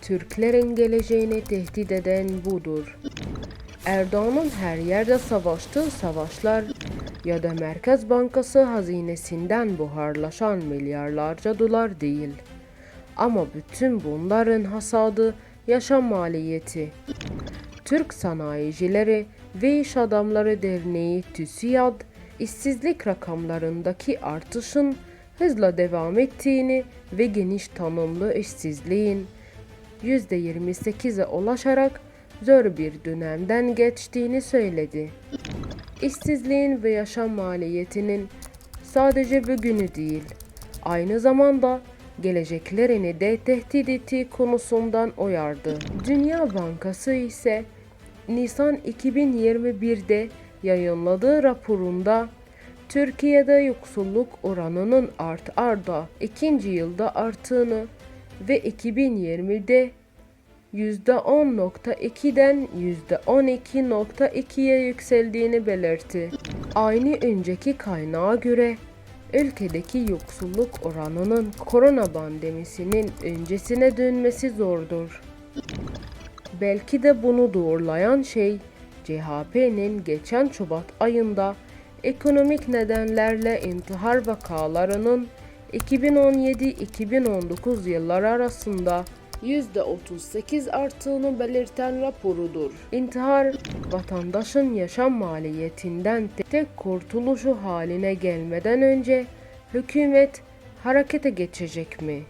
Türklerin geleceğini tehdit eden budur. Erdoğan'ın her yerde savaştığı savaşlar ya da Merkez Bankası hazinesinden buharlaşan milyarlarca dolar değil. Ama bütün bunların hasadı yaşam maliyeti. Türk Sanayicileri ve İş Adamları Derneği TÜSİAD, işsizlik rakamlarındaki artışın hızla devam ettiğini ve geniş tanımlı işsizliğin %28'e ulaşarak zor bir dönemden geçtiğini söyledi. İşsizliğin ve yaşam maliyetinin sadece bugünü değil, aynı zamanda geleceklerini de tehdit ettiği konusundan uyardı. Dünya Bankası ise Nisan 2021'de yayınladığı raporunda Türkiye'de yoksulluk oranının art arda ikinci yılda arttığını ve 2020'de %10.2'den %12.2'ye yükseldiğini belirtti. Aynı önceki kaynağa göre ülkedeki yoksulluk oranının korona pandemisinin öncesine dönmesi zordur. Belki de bunu doğrulayan şey CHP'nin geçen Şubat ayında ekonomik nedenlerle intihar vakalarının 2017-2019 yılları arasında %38 arttığını belirten raporudur. İntihar, vatandaşın yaşam maliyetinden tek kurtuluşu haline gelmeden önce hükümet harekete geçecek mi?